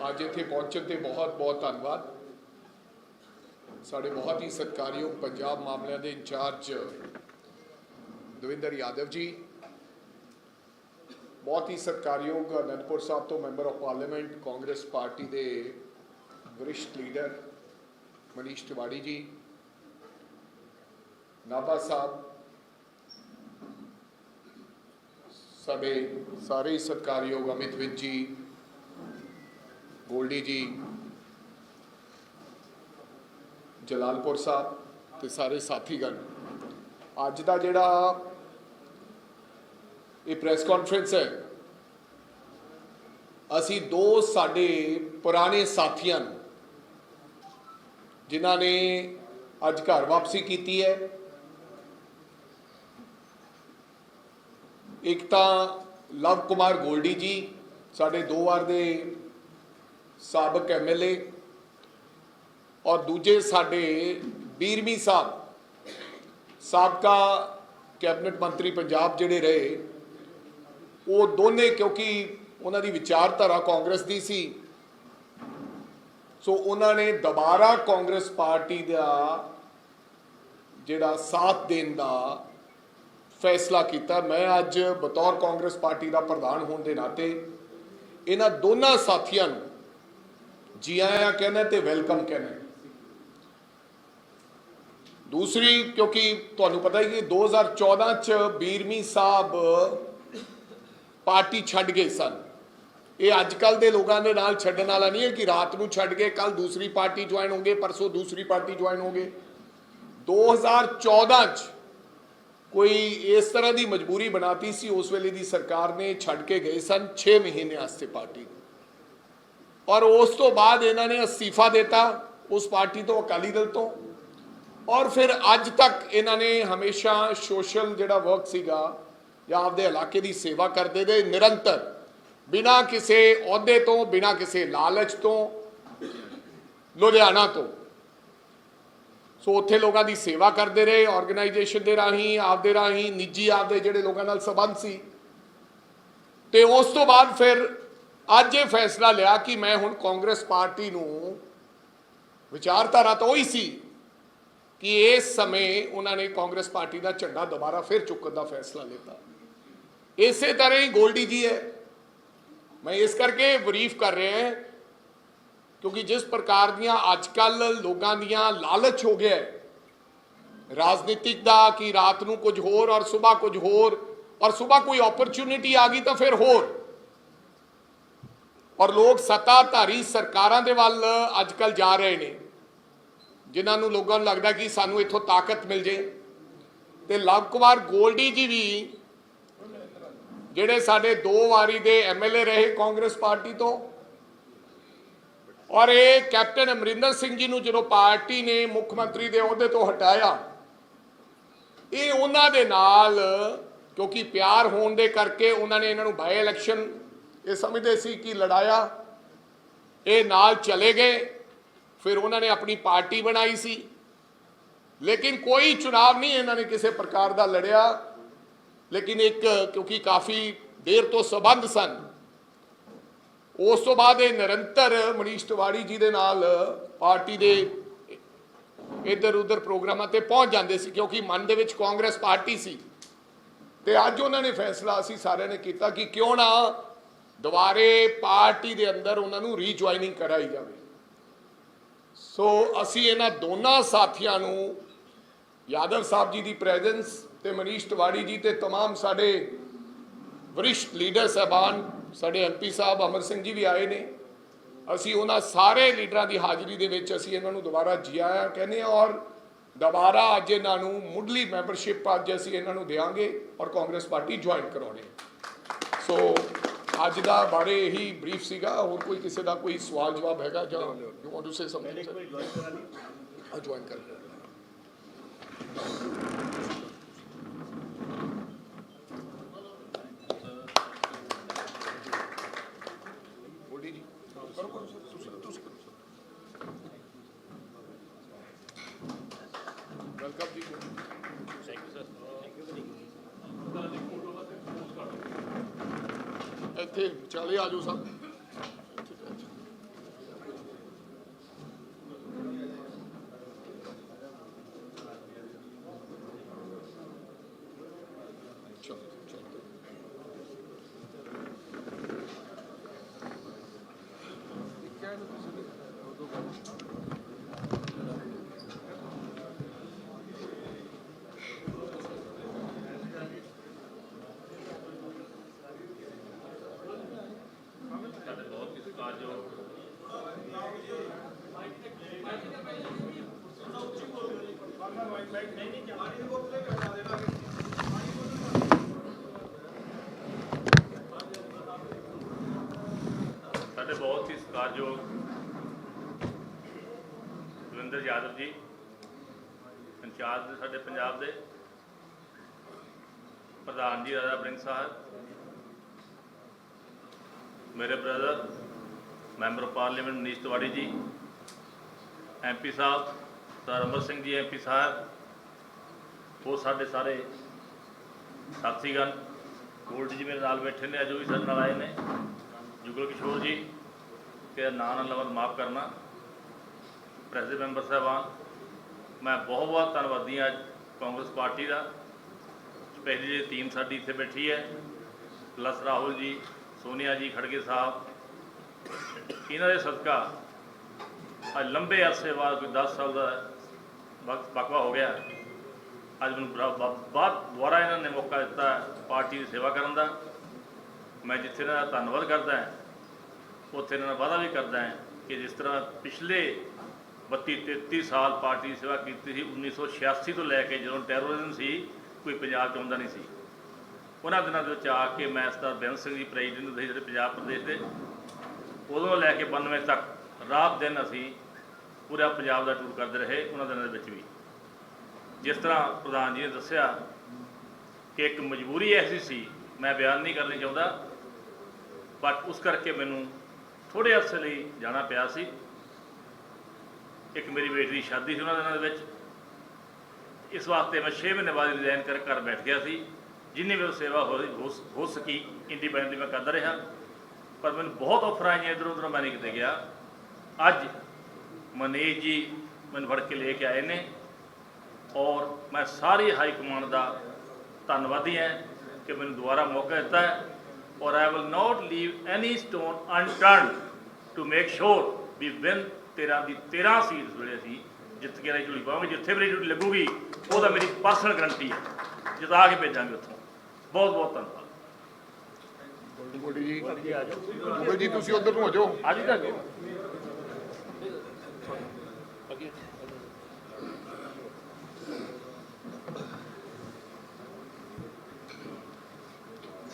ਅੱਜ ਇੱਥੇ ਪਹੁੰਚਣ ਤੇ ਬਹੁਤ ਬਹੁਤ ਧੰਨਵਾਦ ਸਾਡੇ ਬਹੁਤ ਹੀ ਸਤਿਕਾਰਯੋਗ ਪੰਜਾਬ ਮਾਮਲਿਆਂ ਦੇ ਇੰਚਾਰਜ ਦਵਿੰਦਰ ਯਾਦਵ ਜੀ ਬਹੁਤ ਹੀ ਸਤਿਕਾਰਯੋਗ ਅਨੰਦਪੁਰ ਸਾਹਿਬ ਤੋਂ member of parliament Congress party ਦੇ ਵਰਿਸ਼ਟ ਲੀਡਰ ਮਨੀਸ਼ ਤਿਵਾੜੀ ਜੀ ਨਾਭਾ ਸਾਹਿਬ ਸਾਡੇ ਸਾਰੇ ਹੀ ਸਤਿਕਾਰਯੋਗ ਅਮਿਤ ਵਿਜ ਜੀ ਗੋਲਡੀ ਜੀ, ਜਲਾਲਪੁਰ ਸਾਹਿਬ ਤੇ ਸਾਰੇ ਸਾਥੀਗਣ। ਅੱਜ ਦਾ ਜਿਹੜਾ ਇਹ ਪ੍ਰੈਸ ਕਾਨਫਰੰਸ ਹੈ, ਅਸੀਂ ਦੋ ਸਾਡੇ ਪੁਰਾਣੇ ਸਾਥੀਆਂ ਨੂੰ, ਜਿਨ੍ਹਾਂ ਨੇ ਅੱਜ ਘਰ ਵਾਪਸੀ ਕੀਤੀ ਹੈ, ਇੱਕ ਤਾਂ ਲਵ ਕੁਮਾਰ ਗੋਲਡੀ ਜੀ, ਸਾਡੇ ਦੋ ਵਾਰ ਦੇ ਸਾਬਕ ਐਮਐਲਏ ਔਰ ਦੂਜੇ ਸਾਡੇ ਬੀਰਮੀ ਸਾਹਿਬ ਸਾਬਕਾ ਕੈਬਨਿਟ ਮੰਤਰੀ ਪੰਜਾਬ ਜਿਹੜੇ ਰਹੇ, ਉਹ ਦੋਨੇ ਕਿਉਂਕਿ ਉਹਨਾਂ ਦੀ ਵਿਚਾਰਧਾਰਾ ਕਾਂਗਰਸ ਦੀ ਸੀ, ਸੋ ਉਹਨਾਂ ਨੇ ਦੁਬਾਰਾ ਕਾਂਗਰਸ ਪਾਰਟੀ ਦਾ ਜਿਹੜਾ ਸਾਥ ਦੇਣ ਦਾ ਫੈਸਲਾ ਕੀਤਾ। ਮੈਂ ਅੱਜ ਬਤੌਰ ਕਾਂਗਰਸ ਪਾਰਟੀ ਦਾ ਪ੍ਰਧਾਨ ਹੋਣ ਦੇ ਨਾਤੇ ਇਹਨਾਂ ਦੋਨਾਂ ਸਾਥੀਆਂ ਨੂੰ ਜੀ ਆਇਆਂ ਕਹਿੰਦਾ ਤੇ ਵੈਲਕਮ ਕਹਿੰਦਾ। ਦੂਸਰੀ, ਕਿਉਂਕਿ ਤੁਹਾਨੂੰ ਪਤਾ ਹੀ ਹੈ 2014 ਚ ਬੀਰਮੀ ਸਾਹਿਬ ਪਾਰਟੀ ਛੱਡ ਗਏ ਸਨ। ਇਹ ਅੱਜ ਕੱਲ ਦੇ ਲੋਕਾਂ ਦੇ ਨਾਲ ਛੱਡਣ ਵਾਲਾ ਨਹੀਂ ਹੈ ਕਿ ਰਾਤ ਨੂੰ ਛੱਡ ਕੇ ਕੱਲ ਦੂਸਰੀ ਪਾਰਟੀ ਜੁਆਇਨ ਹੋਗੇ ਪਰਸੋਂ ਦੂਸਰੀ ਪਾਰਟੀ ਜੁਆਇਨ ਹੋਗੇ 2014 ਚ ਕੋਈ ਇਸ ਤਰ੍ਹਾਂ ਦੀ ਮਜਬੂਰੀ ਬਣਾਤੀ ਸੀ, ਉਸ ਵੇਲੇ ਦੀ ਸਰਕਾਰ ਨੇ ਛੱਡ ਕੇ ਗਏ ਸਨ 6 ਮਹੀਨੇ ਵਾਸਤੇ ਪਾਰਟੀ ਨੂੰ। ਔਰ ਉਸ ਤੋਂ ਬਾਅਦ ਇਹਨਾਂ ਨੇ ਅਸਤੀਫਾ ਦਿੱਤਾ ਉਸ ਪਾਰਟੀ ਤੋਂ, ਅਕਾਲੀ ਦਲ ਤੋਂ। ਔਰ ਫਿਰ ਅੱਜ ਤੱਕ ਇਹਨਾਂ ਨੇ ਹਮੇਸ਼ਾ ਸੋਸ਼ਲ ਜਿਹੜਾ ਵਰਕ ਸੀਗਾ ਜਾਂ ਆਪਦੇ ਇਲਾਕੇ ਦੀ ਸੇਵਾ ਕਰਦੇ ਦੇ ਨਿਰੰਤਰ। ਬਿਨਾਂ ਕਿਸੇ ਅਹੁਦੇ ਤੋਂ, ਬਿਨਾਂ ਕਿਸੇ ਲਾਲਚ ਤੋਂ, ਲੁਧਿਆਣਾ ਤੋਂ। ਸੋ ਉੱਥੇ ਲੋਕਾਂ ਦੀ ਸੇਵਾ ਕਰਦੇ ਰਹੇ ਆਰਗੇਨਾਈਜੇਸ਼ਨ ਦੇ ਰਾਹੀਂ, ਆਪਦੇ ਰਾਹੀਂ, ਨਿੱਜੀ ਆਪਦੇ ਜਿਹੜੇ ਲੋਕਾਂ ਨਾਲ ਸੰਬੰਧ ਸੀ। ਤੇ ਉਸ ਤੋਂ ਬਾਅਦ ਫਿਰ ਅੱਜ ਇਹ ਫੈਸਲਾ ਲਿਆ ਕਿ ਮੈਂ ਹੁਣ ਕਾਂਗਰਸ ਪਾਰਟੀ ਨੂੰ ਵਿਚਾਰਧਾਰਾ ਤਾਂ ਉਹੀ ਸੀ ਕਿ ਇਸ ਸਮੇਂ ਉਹਨਾਂ ਨੇ ਕਾਂਗਰਸ ਪਾਰਟੀ ਦਾ ਝੰਡਾ ਦੁਬਾਰਾ ਫਿਰ ਚੁੱਕਣ ਦਾ ਫੈਸਲਾ ਲਿਆ ਇਸੇ ਤਰ੍ਹਾਂ ਹੀ ਗੋਲਡੀ ਜੀ ਹੈ। ਮੈਂ ਇਸ ਕਰਕੇ ਬਰੀਫ ਕਰ ਰਿਹਾ ਹਾਂ ਕਿਉਂਕਿ ਜਿਸ ਪ੍ਰਕਾਰ ਦੀਆਂ ਅੱਜ ਕੱਲ ਲੋਕਾਂ ਦੀਆਂ ਲਾਲਚ ਹੋ ਗਿਆ ਰਾਜਨੀਤਿਕ ਦਾ ਕਿ ਰਾਤ ਨੂੰ ਕੁਝ ਹੋਰ ਔਰ ਸਵੇਰ ਕੁਝ ਹੋਰ ਔਰ ਸਵੇਰ ਕੋਈ ਓਪਰਚੁਨਿਟੀ ਆ ਗਈ ਤਾਂ ਫਿਰ ਹੋਰ। ਔਰ ਲੋਕ ਸੱਤਾਧਾਰੀ ਸਰਕਾਰਾਂ ਦੇ ਵੱਲ ਅੱਜ ਕੱਲ ਜਾ ਰਹੇ ਨੇ, ਜਿਨ੍ਹਾਂ ਨੂੰ ਲੋਕਾਂ ਨੂੰ ਲੱਗਦਾ ਕਿ ਸਾਨੂੰ ਇੱਥੋਂ ਤਾਕਤ ਮਿਲ ਜੇ। ਤੇ ਲਵ ਕੁਮਾਰ ਗੋਲਡੀ ਜੀ ਵੀ ਜਿਹੜੇ ਸਾਡੇ ਦੋ ਵਾਰੀ ਦੇ ਐਮਐਲਏ ਰਹੇ ਕਾਂਗਰਸ ਪਾਰਟੀ ਤੋਂ, ਔਰ ਇਹ ਕੈਪਟਨ ਅਮਰਿੰਦਰ ਸਿੰਘ ਜੀ ਨੂੰ ਜਦੋਂ ਪਾਰਟੀ ਨੇ ਮੁੱਖ ਮੰਤਰੀ ਦੇ ਅਹੁਦੇ ਤੋਂ ਹਟਾਇਆ, ਇਹ ਉਹਨਾਂ ਦੇ ਨਾਲ, ਕਿਉਂਕਿ ਪਿਆਰ ਹੋਣ ਦੇ ਕਰਕੇ ਉਹਨਾਂ ਨੇ ਇਹਨਾਂ ਨੂੰ ਬਾਈ ਇਲੈਕਸ਼ਨ ਇਹ ਸਮਝਦੇ ਸੀ ਕਿ ਲੜਾਇਆ, ਇਹ ਨਾਲ ਚਲੇ ਗਏ, ਫਿਰ ਉਹਨਾਂ ਨੇ ਆਪਣੀ ਪਾਰਟੀ ਬਣਾਈ ਸੀ। ਲੇਕਿਨ ਕੋਈ ਚੁਣਾਵ ਨਹੀਂ ਇਹਨਾਂ ਨੇ ਕਿਸੇ ਪ੍ਰਕਾਰ ਦਾ ਲੜਿਆ। ਲੇਕਿਨ ਇੱਕ, ਕਿਉਂਕਿ ਕਾਫੀ ਦੇਰ ਤੋਂ ਸਬੰਧ ਸਨ। ਉਸ ਤੋਂ ਬਾਅਦ ਇਹ ਨਿਰੰਤਰ ਮਨੀਸ਼ ਤਿਵਾੜੀ ਜੀ ਦੇ ਨਾਲ ਪਾਰਟੀ ਦੇ ਇੱਧਰ ਉੱਧਰ ਪ੍ਰੋਗਰਾਮਾਂ ਤੇ ਪਹੁੰਚ ਜਾਂਦੇ ਸੀ, ਕਿਉਂਕਿ ਮਨ ਦੇ ਵਿੱਚ ਕਾਂਗਰਸ ਪਾਰਟੀ ਸੀ। ਤੇ ਅੱਜ ਉਹਨਾਂ ਨੇ ਫੈਸਲਾ ਅਸੀਂ ਸਾਰਿਆਂ ਨੇ ਕੀਤਾ ਕਿ ਕਿਉਂ ਨਾ ਦੁਬਾਰੇ ਪਾਰਟੀ ਦੇ ਅੰਦਰ ਉਹਨਾਂ ਨੂੰ ਰੀਜੁਆਇਨਿੰਗ ਕਰਾਈ ਜਾਵੇ ਸੋ ਅਸੀਂ ਇਹਨਾਂ ਦੋਨਾਂ ਸਾਥੀਆਂ ਨੂੰ ਯਾਦਵ ਸਾਹਿਬ ਜੀ ਦੀ ਪ੍ਰੈਜ਼ੈਂਸ ਤੇ ਮਨੀਸ਼ ਤਿਵਾੜੀ ਜੀ ਤੇ तमाम ਸਾਡੇ ਵਰਿਸ਼ਟ ਲੀਡਰ ਸਹਿਬਾਨ ਸਾਡੇ ਐਮਪੀ ਸਾਹਿਬ ਅਮਰ ਸਿੰਘ ਜੀ ਵੀ ਆਏ ਨੇ ਅਸੀਂ ਉਹਨਾਂ ਸਾਰੇ ਲੀਡਰਾਂ ਦੀ ਹਾਜ਼ਰੀ ਦੇ ਵਿੱਚ ਅਸੀਂ ਇਹਨਾਂ ਨੂੰ ਦੁਬਾਰਾ ਜੀ ਆਇਆਂ ਕਹਿੰਦੇ ਹਾਂ ਔਰ ਦੁਬਾਰਾ ਅੱਜ ਇਹਨਾਂ ਨੂੰ ਮੁੱਢਲੀ ਮੈਂਬਰਸ਼ਿਪ ਅੱਜ ਅਸੀਂ ਇਹਨਾਂ ਨੂੰ ਦੇਵਾਂਗੇ ਔਰ ਕਾਂਗਰਸ ਪਾਰਟੀ ਜੁਆਇਨ ਕਰਾਉਣੀ ਸੋ ਅੱਜ ਦਾ ਬਾਰੇ ਇਹੀ ਬਰੀਫ ਸੀਗਾ ਹੋਰ ਕੋਈ ਕਿਸੇ ਦਾ ਕੋਈ ਸਵਾਲ ਜਵਾਬ ਹੈਗਾ ਜਾਂ you want to say something sir join ਕਰ ਗੋਲਡੀ ਜੀ ਕਰੋ ਕਰੋ ਸਰ ਤੁਸੀਂ ਤੁਸੀਂ ਕਰੋ ਸਰ ਵੈਲਕਮ ਜੀ ਇੱਥੇ ਚਲੇ ਆਜੋ ਸਰ ਇੱਥੇ ਬੈਠ ਜਾਓ। ਸਾਡੇ ਬਹੁਤ ਹੀ ਸਤਿਕਾਰਯੋਗ ਸਾਡੇ ਬਹੁਤ ਹੀ ਸਤਿਕਾਰਯੋਗ ਦਵਿੰਦਰ ਯਾਦਵ ਜੀ, ਇੰਚਾਰਜ ਦੇ, ਸਾਡੇ ਪੰਜਾਬ ਦੇ ਪ੍ਰਧਾਨ ਜੀ ਰਾਜਾ ਬ੍ਰਿੰਗ ਸਾਹਿਬ, ਮੇਰੇ brother member of parliament Manish Tiwari ji MP Sahib, sir Amar Singh ji MP Sahib, ਉਹ ਸਾਡੇ ਸਾਰੇ ਸਾਥੀਗਣ, ਗੋਲਡ ਜੀ ਮੇਰੇ ਨਾਲ ਬੈਠੇ ਨੇ, ਅੱਜ ਉਹ ਵੀ ਸਾਡੇ ਨਾਲ ਆਏ ਨੇ, ਜੁਗਲ ਕਿਸ਼ੋਰ ਜੀ ਤੇ ਨਾਂ ਨਾਲ ਲਵਨ ਮਾਫ ਕਰਨਾ। ਪ੍ਰੈਸ ਦੇ ਮੈਂਬਰ ਸਾਹਿਬਾਨ, ਮੈਂ ਬਹੁਤ ਬਹੁਤ ਧੰਨਵਾਦੀ ਹਾਂ ਅੱਜ ਕਾਂਗਰਸ ਪਾਰਟੀ ਦਾ। ਸਪੈਸ਼ਲੀ ਜਿਹੜੀ ਟੀਮ ਸਾਡੀ ਇੱਥੇ ਬੈਠੀ ਹੈ, ਪਲਸ ਰਾਹੁਲ ਜੀ, ਸੋਨੀਆ ਜੀ, ਖੜਗੇ ਸਾਹਿਬ, ਇਹਨਾਂ ਦੇ ਸਦਕਾ ਅੱਜ ਲੰਬੇ ਅਰਸੇ ਬਾਅਦ ਕੋਈ 10 ਸਾਲ ਦਾ ਵਕਤ ਬਕਵਾ ਹੋ ਗਿਆ। ਅੱਜ ਮੈਨੂੰ ਬਰਾ- ਬ- ਦੁਬਾਰਾ ਇਹਨਾਂ ਨੇ ਮੌਕਾ ਦਿੱਤਾ ਪਾਰਟੀ ਦੀ ਸੇਵਾ ਕਰਨ ਦਾ। ਮੈਂ ਜਿੱਥੇ ਇਹਨਾਂ ਦਾ ਧੰਨਵਾਦ ਕਰਦਾ ਹਾਂ ਉੱਥੇ ਇਹਨਾਂ ਨਾਲ ਵਾਅਦਾ ਵੀ ਕਰਦਾ ਹੈ ਕਿ ਜਿਸ ਤਰ੍ਹਾਂ ਪਿਛਲੇ 32 33 ਸਾਲ ਪਾਰਟੀ ਦੀ ਸੇਵਾ ਕੀਤੀ ਸੀ 1986 ਤੋਂ ਲੈ ਕੇ ਜਦੋਂ ਟੈਰੋਰਿਜ਼ਮ ਸੀ, ਕੋਈ ਪੰਜਾਬ 'ਚ ਆਉਂਦਾ ਨਹੀਂ ਸੀ। ਉਹਨਾਂ ਦਿਨਾਂ ਦੇ ਵਿੱਚ ਆ ਕੇ ਮੈਂ ਸਰਦਾਰ ਬੇਅੰਤ ਸਿੰਘ ਜੀ, ਪ੍ਰੈਜ਼ੀਡੈਂਟ ਹੁੰਦੇ ਜਿਹੜੇ ਪੰਜਾਬ ਪ੍ਰਦੇਸ਼ ਦੇ, ਉਦੋਂ ਲੈ ਕੇ 92 ਤੱਕ ਰਾਤ ਦਿਨ ਅਸੀਂ ਪੂਰਾ ਪੰਜਾਬ ਦਾ ਟੂਰ ਕਰਦੇ ਰਹੇ, ਉਹਨਾਂ ਦਿਨਾਂ ਦੇ ਵਿੱਚ ਵੀ। ਜਿਸ ਤਰ੍ਹਾਂ ਪ੍ਰਧਾਨ ਜੀ ਨੇ ਦੱਸਿਆ ਕਿ ਇੱਕ ਮਜਬੂਰੀ ਐਸੀ ਸੀ, ਮੈਂ ਬਿਆਨ ਨਹੀਂ ਕਰਨੀ ਚਾਹੁੰਦਾ ਬਟ ਉਸ ਕਰਕੇ ਮੈਨੂੰ ਥੋੜੇ ਅਰਸੇ ਲਈ ਜਾਣਾ ਪਿਆ ਸੀ। ਇੱਕ ਮੇਰੀ ਬੇਟੀ ਦੀ ਸ਼ਾਦੀ ਸੀ ਉਹਨਾਂ ਦਿਨਾਂ ਦੇ ਵਿੱਚ। ਇਸ ਵਾਸਤੇ ਮੈਂ 6 ਮਹੀਨੇ ਬਾਅਦ ਰਿਜ਼ਾਈਨ ਕਰ ਘਰ ਬੈਠ ਗਿਆ ਸੀ। ਜਿੰਨੀ ਵੀ ਸੇਵਾ ਹੋ ਸਕੀ ਇੰਡੀਪੈਂਡੈਂਟਲੀ ਮੈਂ ਕਰਦਾ ਰਿਹਾ। ਪਰ ਮੈਨੂੰ ਬਹੁਤ ਆਫਰਾਂ ਆਈਆਂ ਇੱਧਰੋਂ ਉੱਧਰੋਂ, ਮੈਂ ਨਹੀਂ ਕਿਤੇ ਗਿਆ। ਅੱਜ ਮਨੀਸ਼ ਜੀ ਮੈਨੂੰ ਫੜ ਕੇ ਲੈ ਕੇ ਆਏ ਨੇ ਔਰ ਮੈਂ ਸਾਰੀ ਹਾਈ ਕਮਾਂਡ ਦਾ ਧੰਨਵਾਦੀ ਹਾਂ ਕਿ ਮੈਨੂੰ ਦੁਬਾਰਾ ਮੌਕਾ ਦਿੱਤਾ ਹੈ। ਔਰ I will not leave any stone unturned to make sure we win 13 ਦੀ 13 ਸੀਟਸ ਵੇਲੇ ਅਸੀਂ ਜਿੱਤ ਕੇ ਰਹੀ ਝੁਲੀ ਪਾਵਾਂਗੇ ਜਿੱਥੇ ਵੀ ਝੁਲੀ ਲੱਗੂਗੀ ਉਹਦਾ ਮੇਰੀ ਪਰਸਨਲ ਗਰੰਟੀ ਹੈ ਜਿਤਾ ਕੇ ਭੇਜਾਂਗੇ ਉੱਥੋਂ ਬਹੁਤ ਬਹੁਤ ਧੰਨਵਾਦ ਗੋਲਡੀ ਜੀ ਗੋਲਡੀ ਜੀ ਤੁਸੀਂ ਉਧਰ ਨੂੰ ਹੋ ਜਾਓ ਅੱਜ ਤੱਕ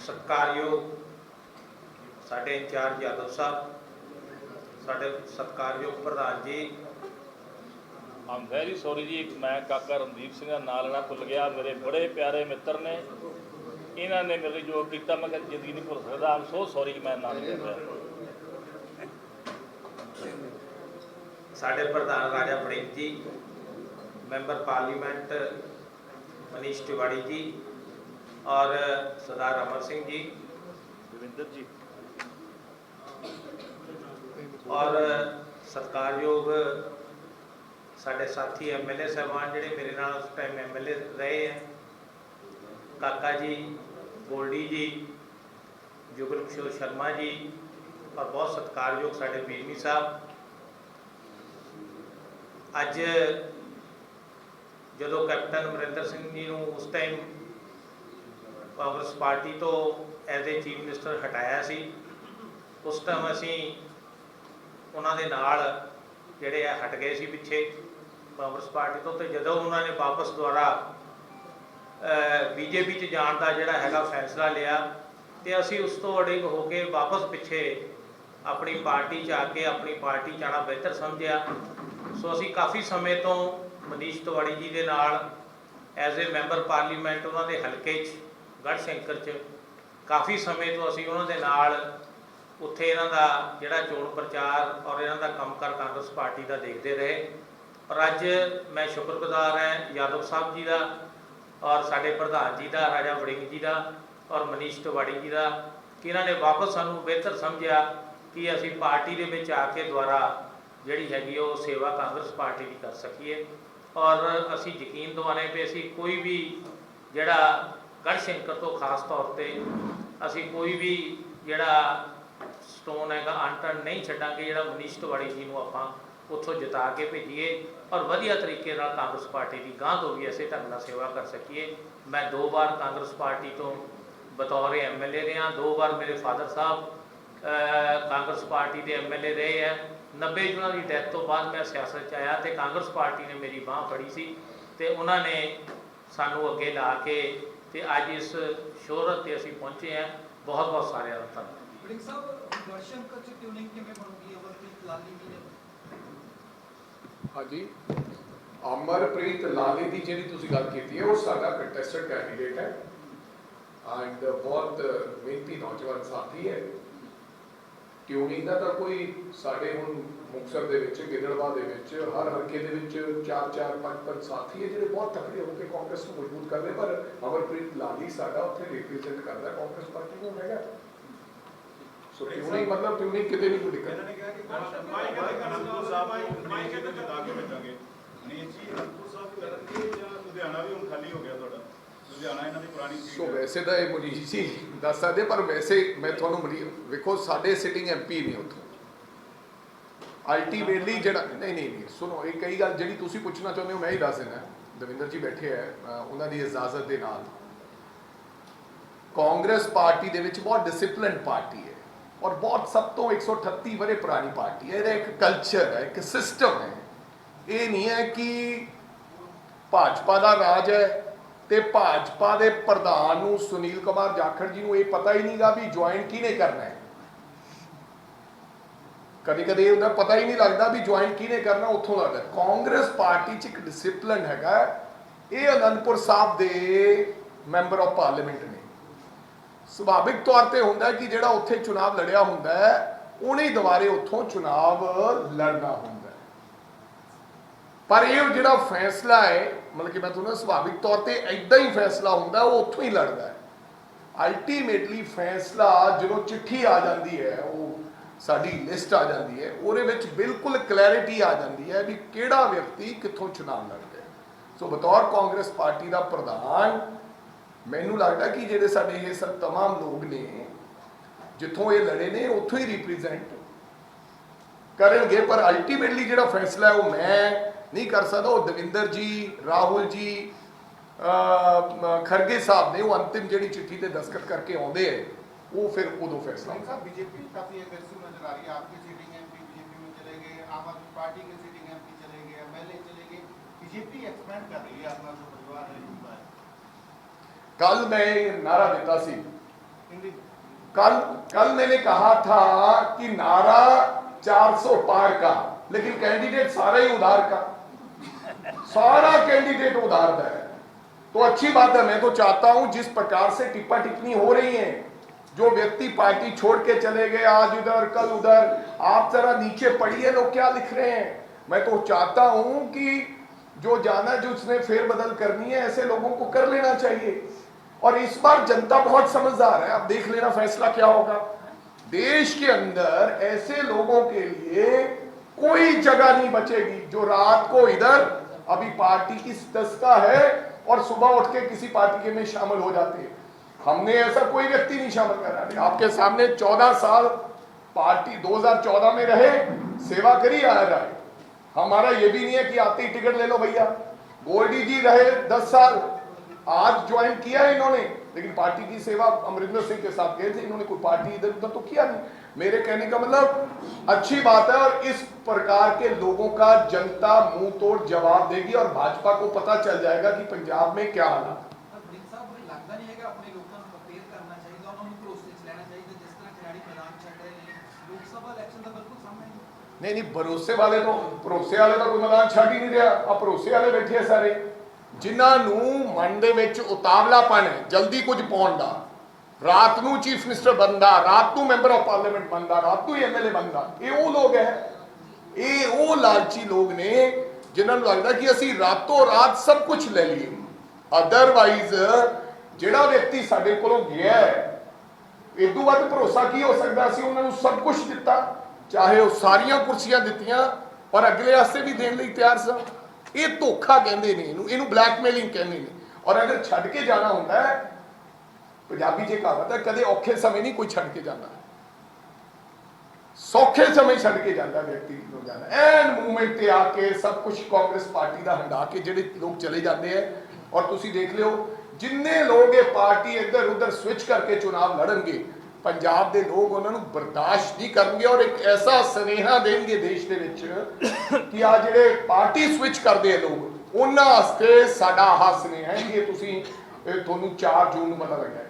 ਸਤਿਕਾਰਯੋਗ ਸਾਡੇ ਇੰਚਾਰਜ ਯਾਦਵ ਸਾਹਿਬ ਸਾਡੇ ਸਤਿਕਾਰਯੋਗ ਪ੍ਰਧਾਨ ਜੀ। ਆਮ ਵੈਰੀ ਸੌਰੀ ਜੀ ਮੈਂ ਕਾਕਾ ਰਣਦੀਪ ਸਿੰਘ ਦਾ ਨਾਂ ਲੈਣਾ ਭੁੱਲ ਗਿਆ। ਮੇਰੇ ਬੜੇ ਪਿਆਰੇ ਮਿੱਤਰ ਨੇ। ਇਹਨਾਂ ਨੇ ਮੇਰੇ ਜੋ ਕੀਤਾ ਮੈਂ ਕਦੇ ਜ਼ਿੰਦਗੀ ਨਹੀਂ ਭੁੱਲ ਸਕਦਾ। ਆਮ ਸੋ ਸੌਰੀ ਕਿ ਮੈਂ ਨਾਂ ਨਹੀਂ ਰਿਹਾ ਸਾਡੇ ਪ੍ਰਧਾਨ ਰਾਜਾ ਵੜਿੰਗ ਜੀ ਮੈਂਬਰ ਪਾਰਲੀਮੈਂਟ ਮਨੀਸ਼ ਤਿਵਾੜੀ ਜੀ ਔਰ ਸਰਦਾਰ ਅਮਰ ਸਿੰਘ ਜੀ। ਰਵਿੰਦਰ ਜੀ। ਔਰ ਸਤਿਕਾਰਯੋਗ ਸਾਡੇ ਸਾਥੀ ਐਮਐਲਏ ਸਾਹਿਬਾਨ ਜਿਹੜੇ ਮੇਰੇ ਨਾਲ ਉਸ ਟਾਈਮ ਐਮਐਲਏ ਰਹੇ ਹੈ ਕਾਕਾ ਜੀ ਗੋਲਡੀ ਜੀ ਜੁਗਲ ਕਿਸ਼ੋਰ ਸ਼ਰਮਾ ਜੀ ਔਰ ਬਹੁਤ ਸਤਿਕਾਰਯੋਗ ਸਾਡੇ ਬੀਰਮੀ ਸਾਹਿਬ। ਅੱਜ ਜਦੋਂ ਕੈਪਟਨ ਅਮਰਿੰਦਰ ਸਿੰਘ ਜੀ ਨੂੰ ਉਸ ਟਾਈਮ ਕਾਂਗਰਸ ਪਾਰਟੀ ਤੋਂ ਐਜ਼ ਏ ਚੀਫ ਮਿਨਿਸਟਰ ਹਟਾਇਆ ਸੀ। ਉਸ ਟਾਈਮ ਅਸੀਂ ਉਹਨਾਂ ਦੇ ਨਾਲ ਜਿਹੜੇ ਆ ਹਟ ਗਏ ਸੀ ਪਿੱਛੇ ਕਾਂਗਰਸ ਪਾਰਟੀ ਤੋਂ ਤੇ ਜਦੋਂ ਉਹਨਾਂ ਨੇ ਵਾਪਸ ਦੁਆਰਾ ਬੀਜੇਪੀ 'ਚ ਜਾਣ ਦਾ ਜਿਹੜਾ ਹੈਗਾ ਫੈਸਲਾ ਲਿਆ ਤੇ ਅਸੀਂ ਉਸ ਤੋਂ ਅੜਿਗ ਹੋ ਕੇ ਵਾਪਸ ਪਿੱਛੇ ਆਪਣੀ ਪਾਰਟੀ 'ਚ ਆ ਕੇ ਆਪਣੀ ਪਾਰਟੀ 'ਚ ਆਉਣਾ ਬਿਹਤਰ ਸਮਝਿਆ। ਸੋ ਅਸੀਂ ਕਾਫੀ ਸਮੇਂ ਤੋਂ ਮਨੀਸ਼ ਤਿਵਾੜੀ ਜੀ ਦੇ ਨਾਲ ਐਜ਼ ਏ ਮੈਂਬਰ ਪਾਰਲੀਮੈਂਟ ਉਹਨਾਂ ਦੇ ਹਲਕੇ 'ਚ ਗੜ੍ਹਸ਼ੰਕਰ 'ਚ। ਕਾਫੀ ਸਮੇਂ ਤੋਂ ਅਸੀਂ ਉਹਨਾਂ ਦੇ ਨਾਲ ਉੱਥੇ ਇਹਨਾਂ ਦਾ ਜਿਹੜਾ ਚੋਣ ਪ੍ਰਚਾਰ ਔਰ ਇਹਨਾਂ ਦਾ ਕੰਮਕਾਰ ਕਾਂਗਰਸ ਪਾਰਟੀ ਦਾ ਦੇਖਦੇ ਰਹੇ। ਔਰ ਅੱਜ ਮੈਂ ਸ਼ੁਕਰਗੁਜ਼ਾਰ ਹਾਂ ਯਾਦਵ ਸਾਹਿਬ ਜੀ ਦਾ ਔਰ ਸਾਡੇ ਪ੍ਰਧਾਨ ਜੀ ਦਾ, ਰਾਜਾ ਵੜਿੰਗ ਜੀ ਦਾ ਔਰ ਮਨੀਸ਼ ਤਿਵਾੜੀ ਜੀ ਦਾ ਕਿ ਇਹਨਾਂ ਨੇ ਵਾਪਸ ਸਾਨੂੰ ਬਿਹਤਰ ਸਮਝਿਆ ਕਿ ਅਸੀਂ ਪਾਰਟੀ ਦੇ ਵਿੱਚ ਆ ਕੇ ਦੁਆਰਾ ਜਿਹੜੀ ਹੈਗੀ ਉਹ ਸੇਵਾ ਕਾਂਗਰਸ ਪਾਰਟੀ ਦੀ ਕਰ ਸਕੀਏ। ਔਰ ਅਸੀਂ ਯਕੀਨ ਦਿਵਾਣੇ ਪਏ ਅਸੀਂ ਕੋਈ ਵੀ ਜਿਹੜਾ ਗੜ੍ਹਸ਼ੰਕਰ ਤੋਂ ਖਾਸ ਤੌਰ ਤੇ ਅਸੀਂ ਕੋਈ ਵੀ ਜਿਹੜਾ ਸਟੋਨ ਹੈਗਾ ਅਨਟਰਨ ਨਹੀਂ ਛੱਡਾਂਗੇ, ਜਿਹੜਾ ਮਨੀਸ਼ ਤਿਵਾੜੀ ਜੀ ਨੂੰ ਆਪਾਂ ਉੱਥੋਂ ਜਿਤਾ ਕੇ ਭੇਜੀਏ ਔਰ ਵਧੀਆ ਤਰੀਕੇ ਨਾਲ ਕਾਂਗਰਸ ਪਾਰਟੀ ਦੀ ਗਾਂਹ ਤੋਂ ਵੀ ਐਸੇ ਢੰਗ ਨਾਲ ਸੇਵਾ ਕਰ ਸਕੀਏ। ਮੈਂ ਦੋ ਵਾਰ ਕਾਂਗਰਸ ਪਾਰਟੀ ਤੋਂ ਬਤੌਰ ਐਮਐਲਏ ਰਿਹਾ, ਦੋ ਵਾਰ ਮੇਰੇ ਫਾਦਰ ਸਾਹਿਬ ਕਾਂਗਰਸ ਪਾਰਟੀ ਦੇ ਐਮਐਲਏ ਰਹੇ ਹੈ। 90 ਜੁਨਾਂ ਦੀ ਡੈਥ ਤੋਂ ਬਾਅਦ ਮੈਂ ਸਿਆਸਤ 'ਚ ਆਇਆ ਤੇ ਕਾਂਗਰਸ ਪਾਰਟੀ ਨੇ ਮੇਰੀ ਬਾਹ ਫੜੀ ਸੀ ਤੇ ਉਹਨਾਂ ਨੇ ਸਾਨੂੰ ਅੱਗੇ ਲਾ ਕੇ ਤੇ ਅੱਜ ਇਸ ਸ਼ੋਹਰਤ ਤੇ ਅਸੀਂ ਪਹੁੰਚੇ ਹਾਂ। ਬਹੁਤ ਬਹੁਤ ਸਾਰਿਆਂ ਦਾ ਧੰਨਵਾਦ। ਵੜਿੰਗ ਸਾਹਿਬ ਦਰਸ਼ਨ ਕੱਚ ਟਿਊਨਿੰਗ ਕਿਵੇਂ ਬਣੂਗੀ ਅਮਰਪ੍ਰੀਤ ਲਾਲੀ ਜੀ ਨੇ ਹਾਂਜੀ। ਅਮਰਪ੍ਰੀਤ ਲਾਲੇ ਦੀ ਜਿਹੜੀ ਤੁਸੀਂ ਗੱਲ ਕੀਤੀ ਹੈ ਉਹ ਸਾਡਾ ਕੰਟੈਸਟਡ ਕੈਂਡੀਡੇਟ ਹੈ। ਐਂਡ ਬਹੁਤ ਮਿਹਨਤੀ ਨੌਜਵਾਨ ਸਾਥੀ ਹੈ। ਟਿਊਨਿੰਗ ਦਾ ਤਾਂ ਕੋਈ ਸਾਡੇ ਹੁਣ ਮੁਕਤਸਰ ਦੇ ਵਿੱਚ ਗਿੱਦੜਵਾ ਦੇ ਵਿੱਚ ਹਰ ਹਲਕੇ ਦੇ ਵਿੱਚ ਚਾਰ ਚਾਰ ਪੰਜ ਪੰਜ ਸਾਥੀ ਹੈ ਜਿਹੜੇ ਬਹੁਤ ਤਕੜੇ ਹੋ ਕੇ ਕਾਂਗਰਸ ਨੂੰ ਮਜ਼ਬੂਤ ਕਰਦੇ ਪਰ ਅਮਰਪ੍ਰੀਤ ਲਾਲੀ ਸਾਡਾ ਉੱਥੇ ਰਿਪਰੈਜ਼ੈਂਟ ਕਰਦਾ ਕਾਂਗਰਸ ਪਾਰਟੀ ਨੂੰ ਹੈਗਾ। ਸੋ ਟਿਊਨਿੰਗ ਮਤਲਬ ਟਿਊਨਿੰਗ ਕਿਤੇ ਨਹੀਂ ਕੋਈ ਦਿੱਕਤ ਇਹਨਾਂ ਨੇ ਕਿਹਾ ਕਿ ਮਾਈ ਕਹਿੰਦੇ ਅਨੰਦਪੁਰ ਸਾਹਿਬ ਨੂੰ ਮਾਈ ਕਹਿੰਦੇ ਜਿਤਾ ਕੇ ਮਨੀਸ਼ ਜੀ ਅਨੰਦਪੁਰ ਸਾਹਿਬ ਕਰਨਗੇ ਜਾਂ ਲੁਧਿਆਣਾ ਵੀ ਹੁਣ ਖਾਲੀ ਹੋ ਗਿਆ ਤੁਹਾਡਾ? ਲੁਧਿਆਣਾ ਇਹਨਾਂ ਦੀ ਪੁਰਾਣੀ ਸੀਟ ਸੋ ਵੈਸੇ ਤਾਂ ਇਹ ਮਨੀਸ਼ ਜੀ ਦੱਸ ਸਕਦੇ ਪਰ ਵੈਸੇ ਮੈਂ ਤੁਹਾਨੂੰ ਵੇਖੋ ਸਾਡੇ ਸਿਟਿੰਗ ਐਮਪੀ ਨੇ ਉੱਥੋਂ। ਅਲਟੀਮੇਟਲੀ ਜਿਹੜਾ ਨਹੀਂ ਨਹੀਂ ਨਹੀਂ, ਸੁਣੋ, ਇਹ ਕਈ ਗੱਲ ਜਿਹੜੀ ਤੁਸੀਂ ਪੁੱਛਣਾ ਚਾਹੁੰਦੇ ਹੋ, ਮੈਂ ਹੀ ਦੱਸ ਦਿੰਦਾ। ਦਵਿੰਦਰ ਜੀ ਬੈਠੇ ਹੈ ਉਹਨਾਂ ਦੀ ਇਜਾਜ਼ਤ ਦੇ ਨਾਲ। ਕਾਂਗਰਸ ਪਾਰਟੀ ਦੇ ਵਿੱਚ ਬਹੁਤ ਡਿਸਪਲਿਨ ਪਾਰਟੀ ਹੈ ਔਰ ਬਹੁਤ ਸਭ ਤੋਂ 138 ਵਰੇ ਪੁਰਾਣੀ ਪਾਰਟੀ ਹੈ। ਇਹਦਾ ਇੱਕ ਕਲਚਰ ਹੈ, ਇੱਕ ਸਿਸਟਮ ਹੈ। ਇਹ ਨਹੀਂ ਹੈ ਕਿ ਭਾਜਪਾ ਦਾ ਰਾਜ ਹੈ ਤੇ ਭਾਜਪਾ ਦੇ ਪ੍ਰਧਾਨ ਨੂੰ ਸੁਨੀਲ ਕੁਮਾਰ ਜਾਖੜ ਜੀ ਨੂੰ ਇਹ ਪਤਾ ਹੀ ਨਹੀਂਗਾ ਵੀ ਜੁਆਇਨ ਕਿਹਨੇ ਕਰਨਾ ਹੈ। ਕਦੇ ਕਦੇ ਉਹਦਾ ਪਤਾ ਹੀ ਨਹੀਂ ਲੱਗਦਾ ਵੀ ਜੁਆਇਨ ਕਿਹਨੇ ਕਰਨਾ, ਉੱਥੋਂ ਲੱਗਦਾ। ਕਾਂਗਰਸ ਪਾਰਟੀ 'ਚ ਇੱਕ ਡਿਸਪਲਿਨ ਹੈਗਾ, ਇਹ ਅਨੰਦਪੁਰ ਸਾਹਿਬ ਦੇ ਮੈਂਬਰ ਆਫ ਪਾਰਲੀਮੈਂਟ ਨੇ। ਸੁਭਾਵਿਕ ਤੌਰ ਤੇ ਹੁੰਦਾ ਕਿ ਜਿਹੜਾ ਉੱਥੇ ਚੁਣਾਵ ਲੜਿਆ ਹੁੰਦਾ ਉਹਨੇ ਦੁਬਾਰੇ ਉੱਥੋਂ ਚੁਣਾਵ ਲੜਨਾ ਹੁੰਦਾ ਪਰ ਇਹ ਜਿਹੜਾ ਫੈਸਲਾ ਹੈ, ਮਤਲਬ ਕਿ ਮੈਂ ਤੁਹਾਨੂੰ ਸੁਭਾਵਿਕ ਤੌਰ ਤੇ ਐਦਾਂ ਹੀ ਫੈਸਲਾ ਹੁੰਦਾ, ਉਹ ਉੱਥੋਂ ਹੀ ਲੜਦਾ ਹੈ। ਅਲਟੀਮੇਟਲੀ ਫੈਸਲਾ ਜਦੋਂ ਚਿੱਠੀ ਆ ਜਾਂਦੀ ਹੈ, ਉਹ ਸਾਡੀ ਲਿਸਟ ਆ ਜਾਂਦੀ ਹੈ ਉਹਦੇ ਵਿੱਚ ਬਿਲਕੁਲ ਕਲੈਰਿਟੀ ਆ ਜਾਂਦੀ ਹੈ ਵੀ ਕਿਹੜਾ ਵਿਅਕਤੀ ਕਿੱਥੋਂ ਚੁਣਾਵ ਲੜਦਾ ਹੈ ਸੋ ਬਤੌਰ ਕਾਂਗਰਸ ਪਾਰਟੀ ਦਾ ਪ੍ਰਧਾਨ ਮੈਨੂੰ ਲੱਗਦਾ ਕਿ ਜਿਹੜੇ ਸਾਡੇ ਇਹ ਸਭ तमाम ਲੋਕ ਨੇ ਜਿੱਥੋਂ ਇਹ ਲੜੇ ਨੇ ਉੱਥੋਂ ਹੀ ਰਿਪਰੈਜ਼ੈਂਟ ਕਰਨਗੇ ਪਰ ਅਲਟੀਮੇਟਲੀ ਜਿਹੜਾ ਫੈਸਲਾ ਹੈ ਉਹ ਮੈਂ ਨਹੀਂ ਕਰ ਸਕਦਾ ਉਹ ਦਵਿੰਦਰ ਜੀ ਰਾਹੁਲ ਜੀ ਅਹ, ਮ- ਖਰਗੇ ਸਾਹਿਬ ਨੇ ਉਹ ਅੰਤਿਮ ਜਿਹੜੀ ਚਿੱਠੀ ਤੇ ਦਸਖਤ ਕਰਕੇ ਆਉਂਦੇ ਹੈ वो फिर उदो फैसला होगा। बीजेपी काफ़ी एग्रेसिव नज़र आ रही है। आपकी सीटिंग एमपी बीजेपी में चले गए आम आदमी पार्टी के सीटिंग एमपी चले गए एमएलए चले गए। बीजेपी एक्सपेंड कर रही है अपना जो परिवार है कल मैं नारा देता सी। कल कल मैंने कहा था कि नारा 400 पार का लेकिन कैंडिडेट सारा ही उधार का। सारा कैंडिडेट उधार का है। तो अच्छी बात है मैं तो चाहता हूँ जिस प्रकार से टिप्पा टिप्पणी हो रही है जो व्यक्ति पार्टी छोड़ के चले गए आज उधर कल उधर, आप जरा नीचे पढ़िए लोग क्या लिख रहे हैं। मैं तो चाहता हूँ कि जो जाना जो उसने फेरबदल करनी है, ऐसे लोगों को कर लेना चाहिए। और इस बार जनता बहुत समझदार है। आप देख लेना फैसला क्या होगा। देश के अंदर ऐसे लोगों के लिए कोई जगह नहीं बचेगी जो रात को इधर, अभी पार्टी की दस्ता है और सुबह उठ के किसी पार्टी के में शामिल हो जाते हैं। हमने ऐसा कोई व्यक्ति नहीं शामिल करा आपके सामने 14 साल पार्टी 2014 में रहे, सेवा करी आ रहा हमारा ये भी नहीं है कि आते ही टिकट ले लो भैया। गोल्डी जी रहे 10 साल, आज ज्वाइन किया है इन्होंने, लेकिन पार्टी की सेवा अमरिंदर सिंह के साथ गए थे, इन्होंने कोई पार्टी इधर उधर तो किया नहीं। मेरे कहने का मतलब अच्छी बात है और इस प्रकार के लोगों का जनता मुँह तोड़ जवाब देगी और भाजपा को पता चल जाएगा कि पंजाब में क्या हालात। ਸਭਾ ਇਲੈਕਸ਼ਨ ਦਾ ਬਿਲਕੁਲ ਸਾਹਮਣੇ ਨਹੀਂ ਨਹੀਂ, ਭਰੋਸੇ ਵਾਲੇ ਤੋਂ ਭਰੋਸੇ ਵਾਲੇ ਤਾਂ ਕੋਈ ਮੈਦਾਨ ਛੱਡ ਹੀ ਨਹੀਂ ਰਿਹਾ। ਆ ਭਰੋਸੇ ਵਾਲੇ ਬੈਠੇ ਸਾਰੇ। ਜਿਨ੍ਹਾਂ ਨੂੰ ਮਨ ਦੇ ਵਿੱਚ ਉਤਾਵਲਾਪਨ ਹੈ, ਜਲਦੀ ਕੁਝ ਪਾਉਣ ਦਾ। ਰਾਤ ਨੂੰ ਚੀਫ ਮਿਨਿਸਟਰ ਬੰਦਾ ਰਾਤ ਨੂੰ ਮੈਂਬਰ ਆਫ ਪਾਰਲੀਮੈਂਟ ਬੰਦਾ ਰਾਤ ਨੂੰ ਐਮਐਲਏ ਬੰਦਾ ਇਹ ਉਹ ਲੋਕ ਹੈ। ਇਹ ਉਹ ਲਾਲਚੀ ਲੋਕ ਨੇ ਜਿਨ੍ਹਾਂ ਨੂੰ ਲੱਗਦਾ ਕਿ ਅਸੀਂ ਰਾਤੋਂ ਰਾਤ ਸਭ ਕੁਝ ਲੈ ਲਈਏ। ਅਦਰਵਾਈਜ਼ ਜਿਹੜਾ ਵਿਅਕਤੀ ਸਾਡੇ ਕੋਲੋਂ ਗਿਆ ਹੈ ਇਦੋਂ ਵੱਧ ਭਰੋਸਾ ਕੀ ਹੋ ਸਕਦਾ ਸੀ? ਉਹਨਾਂ ਨੂੰ ਸਭ ਕੁਝ ਦਿੱਤਾ, ਚਾਹੇ ਉਹ ਸਾਰੀਆਂ ਕੁਰਸੀਆਂ ਦਿੱਤੀਆਂ, ਪਰ ਅਗਲੇ ਵਾਸਤੇ ਵੀ ਦੇਣ ਲਈ ਤਿਆਰ ਸਨ ਇਹ ਧੋਖਾ ਕਹਿੰਦੇ ਨੇ ਇਹਨੂੰ ਇਹਨੂੰ ਬਲੈਕਮੇਲਿੰਗ ਕਹਿੰਦੇ ਨੇ। ਔਰ ਅਗਰ ਛੱਡ ਕੇ ਜਾਣਾ ਹੁੰਦਾ ਹੈ, ਪੰਜਾਬੀ ਜੇ ਕਹਾਵਤ ਹੈ, ਕਦੇ ਔਖੇ ਸਮੇਂ ਨਹੀਂ ਕੋਈ ਛੱਡ ਕੇ ਜਾਂਦਾ। ਸੌਖੇ ਸਮੇਂ ਛੱਡ ਕੇ ਜਾਂਦਾ ਵਿਅਕਤੀ ਨੂੰ ਜਾਂਦਾ ਐਨ ਮੂਵਮੈਂਟ ਤੇ ਆ ਕੇ ਸਭ ਕੁਝ ਕਾਂਗਰਸ ਪਾਰਟੀ ਦਾ ਹੰਡਾ ਕੇ ਜਿਹੜੇ ਲੋਕ ਚਲੇ ਜਾਂਦੇ ਆ। ਔਰ ਤੁਸੀਂ ਦੇਖ ਲਿਓ ਜਿੰਨੇ ਲੋਕ ਇਹ ਪਾਰਟੀ ਇੱਧਰ ਉੱਧਰ ਸਵਿਚ ਕਰਕੇ ਚੁਣਾਵ ਲੜਨਗੇ ਪੰਜਾਬ ਦੇ ਲੋਕ ਉਹਨਾਂ ਨੂੰ ਬਰਦਾਸ਼ਤ ਨਹੀਂ ਕਰਨਗੇ ਔਰ ਇੱਕ ਐਸਾ ਸੁਨੇਹਾ ਦੇਣਗੇ ਦੇਸ਼ ਦੇ ਵਿੱਚ ਕਿ ਆ ਜਿਹੜੇ ਪਾਰਟੀ ਸਵਿਚ ਕਰਦੇ ਆ ਲੋਕ ਉਹਨਾਂ ਵਾਸਤੇ ਸਾਡਾ ਆਹ ਸੁਨੇਹਾ ਹੈ ਕਿ ਇਹ ਤੁਸੀਂ ਇਹ ਤੁਹਾਨੂੰ 4 ਜੂਨ ਨੂੰ ਪਤਾ ਲੱਗਿਆ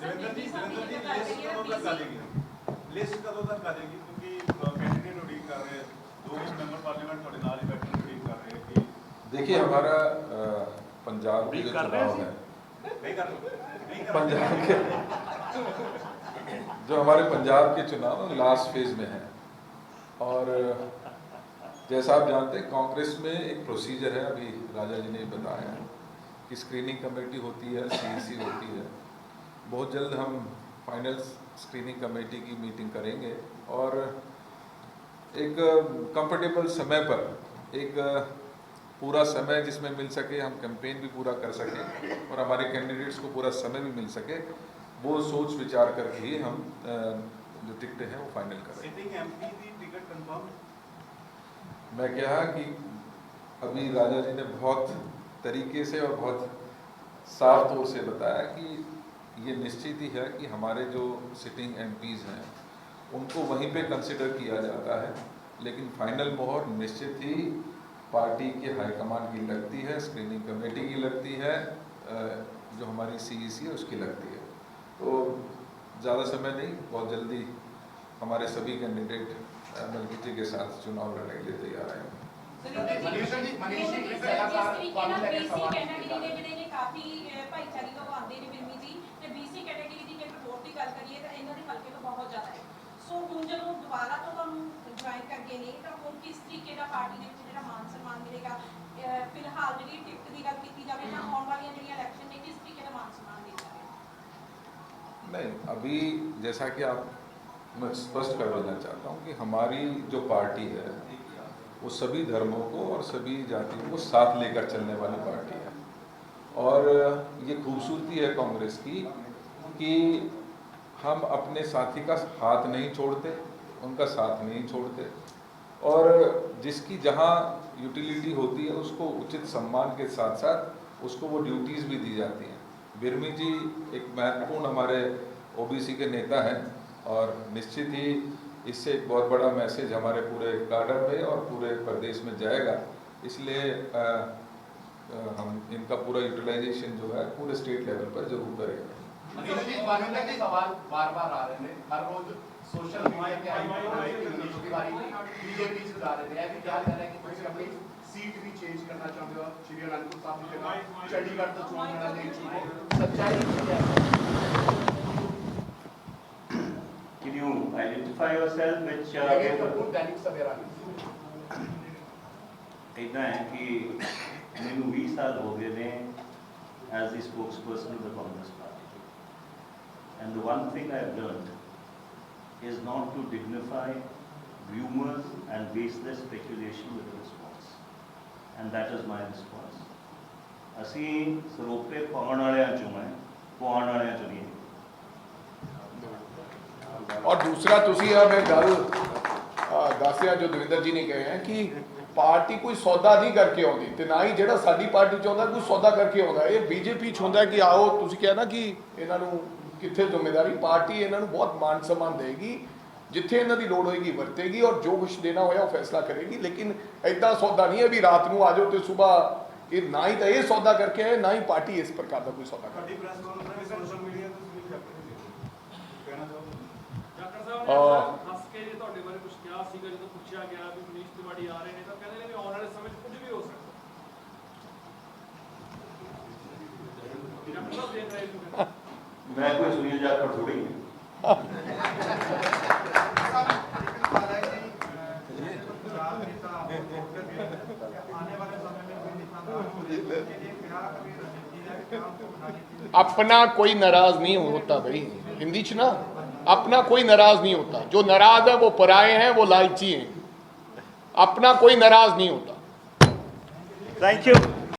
ਜਲੰਧਰ ਦੀ ਜਲੰਧਰ ਦੀ ਲਿਸਟ ਕਦੋਂ ਤੱਕ ਆ ਜਾਏਗੀ ਲਿਸਟ ਕਦੋਂ ਤੱਕ ਆ ਜਾਏਗੀ ਕਿਉਂਕਿ ਕੈਂਡੀਡੇਟ ਉਡੀਕ ਕਰ ਰਹੇ ਆ, ਦੋ ਮੈਂਬਰ ਪਾਰਲੀਮੈਂਟ ਤੁਹਾਡੇ ਨਾਲ ਹੀ ਬੈਠੇ ਨੇ ਉਡੀਕ ਕਰ ਰਹੇ ਆ ਕਿ देखिए हमारा अ, पंजाब के जो चुनाव है ਨਹੀਂ ਕਰ ਨਹੀਂ ਕਰ पंजाब के जो हमारे पंजाब के चुनाव लास्ट फ़ेज़ में है। और जैसा आप जानते हैं कांग्रेस में एक प्रोसीजर है अभी राजा जी ने बताया कि स्क्रीनिंग कमेटी होती है सीईसी होती है। बहुत जल्द हम फाइनल स्क्रीनिंग कमेटी की मीटिंग करेंगे। और एक कंफर्टेबल समय पर एक पूरा समय जिसमें मिल सके हम कैंपेन भी पूरा कर सकें और हमारे कैंडिडेट्स को पूरा समय भी मिल सके वो सोच विचार करके ही हम जो टिकट हैं वो फाइनल करें। मैं क्या कि अभी राजा जी ने बहुत तरीके से और बहुत साफ़ तौर से बताया कि ये निश्चित ही है कि हमारे जो सिटिंग एम हैं उनको वहीं पे कंसिडर किया जाता है लेकिन फाइनल मोहर निश्चित ही पार्टी के हाईकमान की लगती है स्क्रीनिंग कमेटी की लगती है अ, जो हमारी सीईसी है उसकी लगती है तो ज़्यादा समय नहीं बहुत जल्दी हमारे सभी कैंडिडेट मलकी जी के साथ चुनाव लड़ने के लिए तैयार हैं ਮਨੀਸ਼ ਜੀ, ਮਨੀਸ਼ ਜੀ, ਜਿਸ ਲਗਾਤਾਰ ਤਰੀਕੇ ਤੁਹਾਨੂੰ ਨਾਲ ਲੈ ਕੇ BC ਸਵਾਲ ਕੈਟਾਗਰੀ ਕੀਤਾ। ਦੇ ਜਿਹੜੇ ਨੇ ਕਾਫੀ ਅਹ, ਭਾਈਚਾਰੇ ਤੋਂ ਆਉਂਦੇ ਨੇ ਬਿਰਮੀ ਜੀ ਤੇ BC ਕੈਟਾਗਰੀ ਦੀ ਜੇ ਰਿਪੋਰਟ ਦੀ ਗੱਲ ਕਰੀਏ ਤਾਂ ਇਹਨਾਂ ਦੇ ਹਲਕੇ ਤੋਂ ਬਹੁਤ ਜ਼ਿਆਦਾ ਹੈ ਸੋ ਹੁਣ ਜਦੋਂ ਦੁਬਾਰਾ ਤੋਂ ਤੁਹਾਨੂੰ ਜੁਆਇਨ ਕਰ ਗਏ ਨੇ ਤਾਂ ਹੁਣ ਕਿਸ ਤਰੀਕੇ ਦਾ ਪਾਰਟੀ ਦੇ ਵਿੱਚ ਜਿਹੜਾ ਮਾਨ ਸਨਮਾਨ ਮਿਲੇਗਾ ਅਹ, ਫਿਲਹਾਲ ਜਿਹੜੀ ਟਿਕਟ ਦੀ ਗੱਲ ਕੀਤੀ ਜਾਵੇ ਤਾਂ ਆਉਣ ਵਾਲੀਆਂ ਜਿਹੜੀਆਂ ਇਲੈਕਸ਼ਨ ਨੇ ਕਿਸ ਤਰੀਕੇ ਦਾ ਮਾਨ ਸਨਮਾਨ ਮਿਲੇਗਾ नहीं अभी जैसा कि आप मैं स्पष्ट कर देना चाहता हूँ कि हमारी जो पार्टी है वो सभी धर्मों को और सभी जातियों को साथ लेकर चलने वाली पार्टी है और ये खूबसूरती है कांग्रेस की कि हम अपने साथी का हाथ नहीं छोड़ते, उनका साथ नहीं छोड़ते। और जिसकी जहाँ यूटिलिटी होती है, उसको उचित सम्मान के साथ साथ उसको वो ड्यूटीज़ भी दी जाती हैं। बिरमी जी एक महत्वपूर्ण हमारे ओबीसी के नेता हैं और निश्चित ही इससे एक बहुत बड़ा मैसेज हमारे पूरे कार्डर में और पूरे प्रदेश में जाएगा। इसलिए हम इनका पूरा यूटिलाइजेशन जो है, पूरे स्टेट लेवल पर ज़रूर करेंगे। ਮਨੀਸ਼ ਜੀ ਮਾਨਵਤਾ ਦੇ ਸਵਾਲ ਬਾਰ-ਬਾਰ ਆ ਰਹੇ ਨੇ। ਹਰ ਰੋਜ਼ ਸੋਸ਼ਲ ਮੀਡੀਆ ਤੇ ਆਈ ਮਨੀਸ਼ ਤਿਵਾਰੀ ਬੀਜੇਪੀ ਚ ਜਾ ਰਹੇ ਨੇ। ਇਹ ਵੀ ਕਿਹਾ ਜਾ ਰਿਹਾ ਕਿ ਤੁਸੀਂ ਆਪਣੀ ਸੀਟ ਵੀ ਚੇਂਜ ਕਰਨਾ ਚਾਹੁੰਦੇ ਹੋ। ਸ਼੍ਰੀ ਅਨੰਦਪੁਰ ਸਾਹਿਬ ਦੀ ਜਗ੍ਹਾ ਚੰਡੀਗੜ੍ਹ ਤੋਂ ਚੋਣ ਲੜਨ ਦੇ ਇੱਛੁਕ ਹੋ ਸੱਚਾਈ ਕੀ ਹੈ? Can you identify yourself which uh, paper? ਤਾਂ ਦੈਨਿਕ ਸਵੇਰਾ ਨੇ ਇਦਾਂ ਹੈ ਕਿ ਮੈਨੂੰ 20 ਸਾਲ ਹੋ ਗਏ ਨੇ as the spokesperson of the Congress party. And the one thing I have learned is not to dignify rumors and baseless speculation with a response. And that is my response. ਅਸੀਂ ਸਰੋਪੇ ਪਾਉਣ ਵਾਲਿਆਂ ਚੋਂ ਹੈ ਪਾਉਣ ਵਾਲਿਆਂ ਚੋਂ ਨਹੀਂ ਔਰ ਦੂਸਰਾ ਤੁਸੀਂ ਆ ਮੈਂ ਗੱਲ ਅਹ, ਦੱਸਿਆ ਜੋ ਦਵਿੰਦਰ ਜੀ ਨੇ ਕਹੇ ਹੈ ਕਿ ਪਾਰਟੀ ਕੋਈ ਸੌਦਾ ਨਹੀਂ ਕਰਕੇ ਆਉਂਦੀ ਤੇ ਨਾ ਹੀ ਜਿਹੜਾ ਸਾਡੀ ਪਾਰਟੀ ਚ ਆਉਂਦਾ ਕੋਈ ਸੌਦਾ ਕਰਕੇ ਆਉਂਦਾ ਇਹ ਬੀਜੇਪੀ ਚ ਹੁੰਦਾ ਕਿ ਆਓ ਤੁਸੀਂ ਕਿਹਾ ਨਾ ਕਿ ਇਹਨਾਂ ਨੂੰ ਕਿੱਥੇ ਜ਼ਿੰਮੇਵਾਰੀ? ਪਾਰਟੀ ਇਹਨਾਂ ਨੂੰ ਬਹੁਤ ਮਾਨ ਸਨਮਾਨ ਦੇਗੀ ਜਿੱਥੇ ਇਹਨਾਂ ਦੀ ਲੋੜ ਹੋਏਗੀ ਵਰਤੇਗੀ ਔਰ ਜੋ ਕੁਝ ਦੇਣਾ ਹੋਇਆ ਉਹ ਫੈਸਲਾ ਕਰੇਗੀ। ਲੇਕਿਨ ਐਦਾਂ ਸੌਦਾ ਨਹੀਂ ਹੈ ਵੀ ਰਾਤ ਨੂੰ ਆ ਜਾਓ ਤੇ ਸਵੇਰ ਇਹ ਨਾ ਹੀ ਤਾਂ ਇਹ ਸੌਦਾ ਕਰਕੇ ਆਏ ਨਾ ਹੀ ਪਾਰਟੀ ਇਸ ਪ੍ਰਕਾਰ ਦਾ ਕੋਈ ਸੌਦਾ ਕਰ ਤੁਹਾਡੀ ਪ੍ਰੈਸ ਕਾਨਫਰੰਸ ਸੋਸ਼ਲ ਮੀਡੀਆ ਤੇ ਤੁਸੀਂ ਕਹਿਣਾ ਚਾਹੋਗੇ? ਡਾਕਟਰ ਸਾਹਿਬ ਨੇ ਹੱਸ ਕੇ ਜੀ ਤੁਹਾਡੇ ਬਾਰੇ ਕੁਝ ਕਿਹਾ ਸੀਗਾ ਜਦੋਂ ਪੁੱਛਿਆ ਗਿਆ ਵੀ ਮਨੀਸ਼ ਤਿਵਾੜੀ ਆ ਰਹੇ ਨੇ ਤਾਂ ਕਹਿੰਦੇ ਨੇ ਵੀ ਆਉਣ ਵਾਲੇ ਸਮੇਂ 'ਚ ਕੁਝ ਵੀ ਹੋ ਸਕਦਾ। ਡਾਕਟਰ ਸਾਹਿਬ ਦੇਖ ਰਹੇ मैं कोई सुनील जाकर थोड़ी अपना कोई नाराज़ नहीं होता भाई। हिंदी च ना? अपना कोई नाराज़ नहीं होता। जो नाराज़ है वो पराए हैं वो लालची हैं। अपना कोई नाराज़ नहीं होता। Thank you